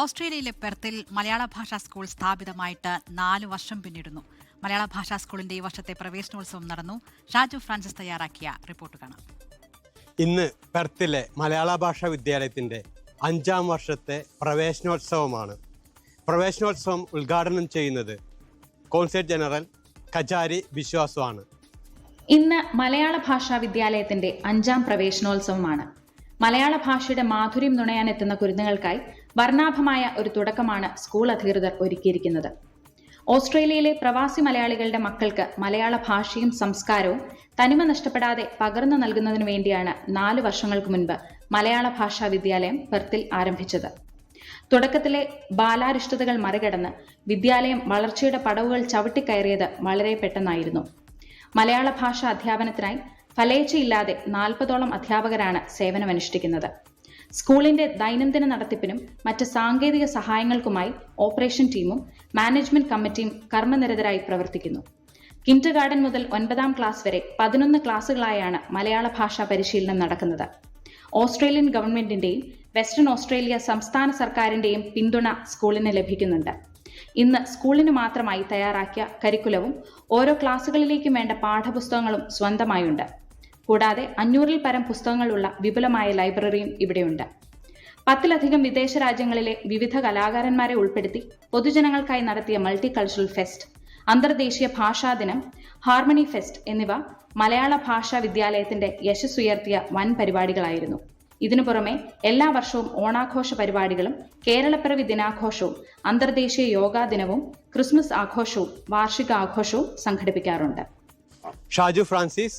ഓസ്ട്രേലിയയിലെ പെർത്തിൽ മലയാള ഭാഷാ സ്കൂൾ സ്ഥാപിതമായിട്ട് നാല് വർഷം പിന്നിടുന്നു. മലയാള ഭാഷാ സ്കൂളിന്റെ ഈ വർഷത്തെ പ്രവേശനോത്സവം നടന്നു. ഷാജു ഫ്രാൻസിസ് തയ്യാറാക്കിയ റിപ്പോർട്ട് കാണാം. ഇന്ന് പെർത്തിലെ മലയാള ഭാഷാ വിദ്യാലയത്തിന്റെ അഞ്ചാം വർഷത്തെ പ്രവേശനോത്സവമാണ്. പ്രവേശനോത്സവം ഉദ്ഘാടനം ചെയ്യുന്നത് കോൺസേറ്റ് ജനറൽ കജാരി വിശ്വാസമാണ് ഇന്ന് മലയാള ഭാഷാ വിദ്യാലയത്തിന്റെ അഞ്ചാം പ്രവേശനോത്സവമാണ്. മലയാള ഭാഷയുടെ മാധുര്യം നുണയാനെത്തുന്ന കുരുന്നുകൾക്കായി വർണാഭമായ ഒരു തുടക്കമാണ് സ്കൂൾ അധികൃതർ ഒരുക്കിയിരിക്കുന്നത്. ഓസ്ട്രേലിയയിലെ പ്രവാസി മലയാളികളുടെ മക്കൾക്ക് മലയാള ഭാഷയും സംസ്കാരവും തനിമ നഷ്ടപ്പെടാതെ പകർന്നു നൽകുന്നതിനു വേണ്ടിയാണ് നാല് വർഷങ്ങൾക്ക് മുൻപ് മലയാള ഭാഷാ വിദ്യാലയം പെർത്തിൽ ആരംഭിച്ചത്. തുടക്കത്തിലെ ബാലാരിഷ്ടതകൾ മറികടന്ന് വിദ്യാലയം വളർച്ചയുടെ പടവുകൾ ചവിട്ടിക്കയറിയത് വളരെ പെട്ടെന്നായിരുന്നു. മലയാള ഭാഷ അധ്യാപനത്തിനായി ഫലേച്ഛയില്ലാതെ നാൽപ്പതോളം അധ്യാപകരാണ് സേവനമനുഷ്ഠിക്കുന്നത്. സ്കൂളിന്റെ ദൈനംദിന നടത്തിപ്പിനും മറ്റ് സാങ്കേതിക സഹായങ്ങൾക്കുമായി ഓപ്പറേഷൻ ടീമും മാനേജ്മെന്റ് കമ്മിറ്റിയും കർമ്മനിരതരായി പ്രവർത്തിക്കുന്നു. കിൻഡർ ഗാർഡൻ മുതൽ ഒൻപതാം ക്ലാസ് വരെ പതിനൊന്ന് ക്ലാസുകളായാണ് മലയാള ഭാഷാ പരിശീലനം നടക്കുന്നത്. ഓസ്ട്രേലിയൻ ഗവൺമെന്റിന്റെയും വെസ്റ്റേൺ ഓസ്ട്രേലിയ സംസ്ഥാന സർക്കാരിന്റെയും പിന്തുണ സ്കൂളിന് ലഭിക്കുന്നുണ്ട്. ഇന്ന് സ്കൂളിന് മാത്രമായി തയ്യാറാക്കിയ കരിക്കുലവും ഓരോ ക്ലാസുകളിലേക്കും വേണ്ട പാഠപുസ്തകങ്ങളും സ്വന്തമായുണ്ട്. കൂടാതെ അഞ്ഞൂറിൽ പരം പുസ്തകങ്ങളുള്ള വിപുലമായ ലൈബ്രറിയും ഇവിടെയുണ്ട്. പത്തിലധികം വിദേശ രാജ്യങ്ങളിലെ വിവിധ കലാകാരന്മാരെ ഉൾപ്പെടുത്തി പൊതുജനങ്ങൾക്കായി നടത്തിയ മൾട്ടി കൾച്ചറൽ ഫെസ്റ്റ് അന്തർദേശീയ ഭാഷാ ദിനം ഹാർമണി ഫെസ്റ്റ് എന്നിവ മലയാള ഭാഷാ വിദ്യാലയത്തിന്റെ യശസ്സുയർത്തിയ വൻ പരിപാടികളായിരുന്നു. ഇതിനു പുറമെ എല്ലാ വർഷവും ഓണാഘോഷ പരിപാടികളും കേരളപ്പിറവി ദിനാഘോഷവും അന്തർദേശീയ യോഗാ ദിനവും ക്രിസ്മസ് ആഘോഷവും വാർഷിക ആഘോഷവും സംഘടിപ്പിക്കാറുണ്ട്. ഷാജു ഫ്രാൻസിസ്